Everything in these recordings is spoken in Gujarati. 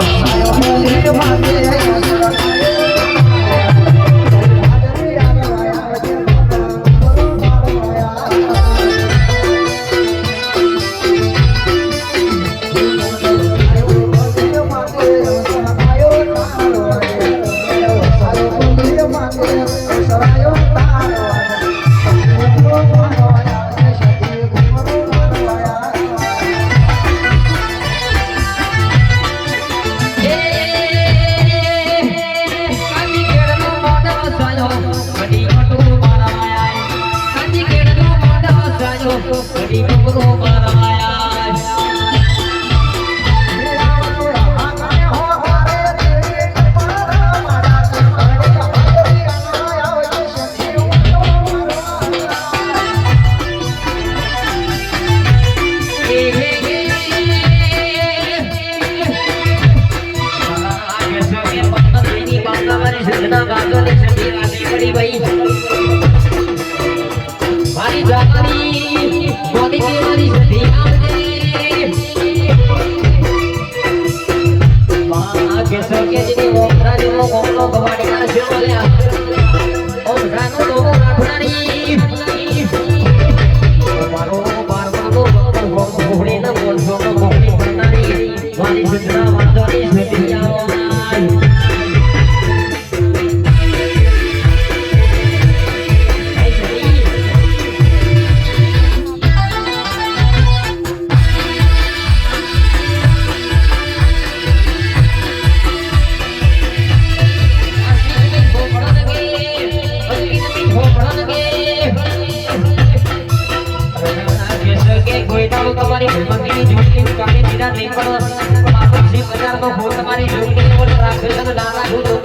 哎呦我去我 મારી નો કોમનો ગવાડી તમારી જોડણી પર રાખે છે ના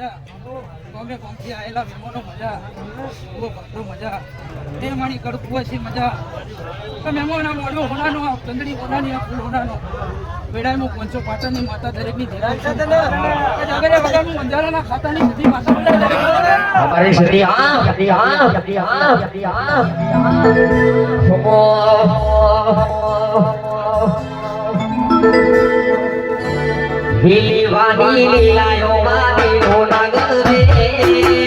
મજા. કોમે આવેલા મહેમાનો મજા. બહુ બધો મજા. એ મારી કડકુઓ છે મજા. તો મહેમાના મોડો હોનાનો આ ફૂલ હોનાનો. વેડાયમાં પંચો પાટણની માતા દરેકની ધીરા ખાતાની બધી માતા અરે શ્રી હા. લીલી વાડી લીલાયો મારી ઓ નાગરે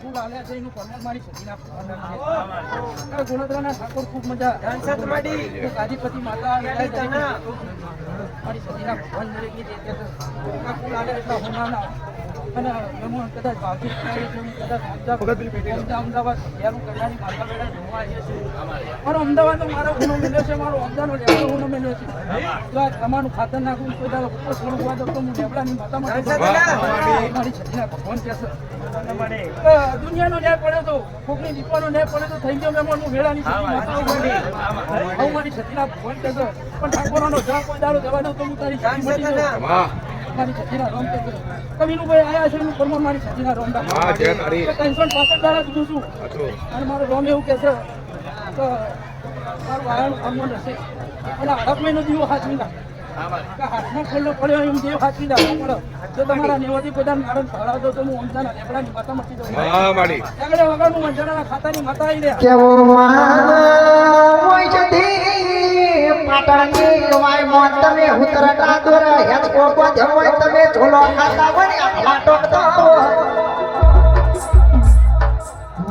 ફૂલ આલ્યા છે એનું પરમાર મારી સતીના ફૂલના છે. આ ઠાકોર ખૂબ મજા એક માતા મારી સતીના ભગવાન દરેકની ફૂલ આલ્યા એટલા હોનાના. અને મહેમાન કદાચ થાય કદાચ અમદાવાદ અમદાવાદ- અમદાવાદ માતા બેડા જોવા આવીએ છીએ. મારો અમદાવાદનો મારો ગુનો મેલ્યો છે મારો અમદાવાદનો લેબડો ગુનો મેલ્યો છે. તો આ તમારું ખાતર નાખું કોઈ દાડો ઉપર થોડું હોવા તો હું લેબડાની માતામાં મારી સતીના ભગવાન કહેશે અ, દુનિયાનો ન્યાય પડે તો કોકની દીપવાનો ન્યાય પડે તો થઈ ગયો મહેમાન હું વેળાની મારી સતીના ભગવાન કહેશો પણ ઠાકોરનો જવાબ કોઈ દાડો તો હું તારી મટી. મારી સતીના રોમ કહેશો કવિનુભાઈ આયા છે એનું પરમાર મારી સતીના રોમ હા, જય તારી. ત્રણસો ને પાસઠ દાડા જુદું છું. અને મારો રોમ એવું કહે છે તો મારું વાયાનું આગમન હશે. અને અઢાર મહિનો દીવો હાથ કે હાથમાં ખોલ્લો પડ્યો એમ દેવ હાચવી નાખવો પડે. જો તમારા નેવાથી બધા નારણ ભરાવતો તો હું અંજાના લેબડાની માતા મટી દઉં હા માડી આગળ વગર હું અંજાના ખાતાની માતા આવી કેવો હોય છે ધી યુવાય વાય મોન તમે ઉતરટા દોર. હેત કોકો હોય તમે ઝોલો ખાતા હોય ને હાલા ટોકતો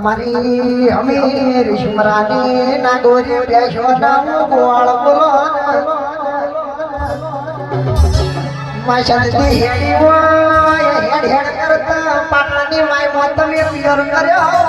મારી અમે ઋષમરાની નાગોરી બેસો નામ ગોળ બોલો માશંતી હેડી હોય, હેડ હેડ કરતા પાટલાની વાય મોતમે પિયર કર્યો.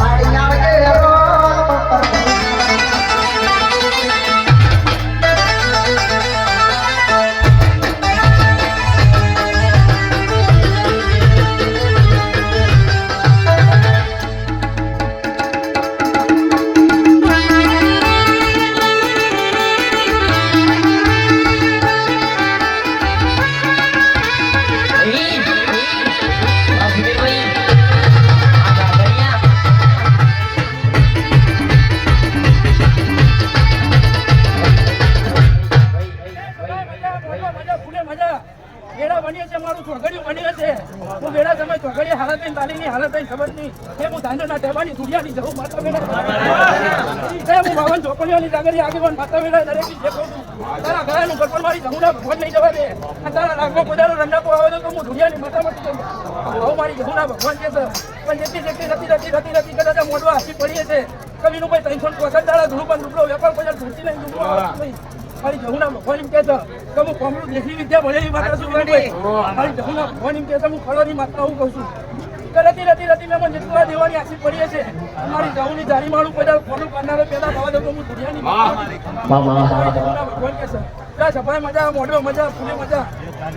મારું ચોઘડિયું બનીએ છે. હું વેળા સમય ચોઘડિયા હાલત થઈને તાલીની હાલત થઈને ખબર નહીં. એ હું ધાંધોના ટેબાની ધૂળિયાની જવું માતા વેળા. હું બાવન ચોપડીઓની જાગરી આગેવાન માતા વેળા દરેક જે કહું છું. તારા ઘરેનું ગળપણ મારી જમુના ભગવાન નહીં જવા દે. તારા નાગમાં પધારો રંડાપો આવે તો હું ધૂળિયાની માતા મટી જઉં. આવું મારી જમુના ભગવાન છે, સર પણ જેટલી જેટલી રતી રતી રતી રતી કદાચ મોઢવા હાથી પડીએ છે કવિનું ભાઈ ત્રણસો ચોસઠ દાડા ધૂળું પણ રૂપડો વેપાર બજાર ધૂળતી નહીં ડૂબલો નહીં. મારી જહુના ભગવાન એમ કે કે હું કોમળું દેશી વિદ્યા ભણેલી માતા છું મારી જહુના ભગવાન એમ કે હું ખરોની માતા હું કહું છું. કે રતી રતી રતી મેં જેટલા દેવાની આશી પડીએ છે મારી જહુની જારી માળું દાડો ખોટું કરનારો પેદા થવા દઉં તો હું દુનિયાની. ભગવાન કે ત્યાં સફાઈ મજા મોઢો મજા ફૂલે મજા.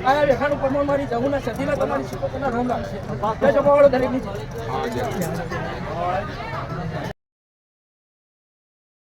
આયા રેખાનું પ્રમાણ મારી જહુના સતીના તમારી શિકોતરના રામ રાખશે જય સભાવાળો દરેકની.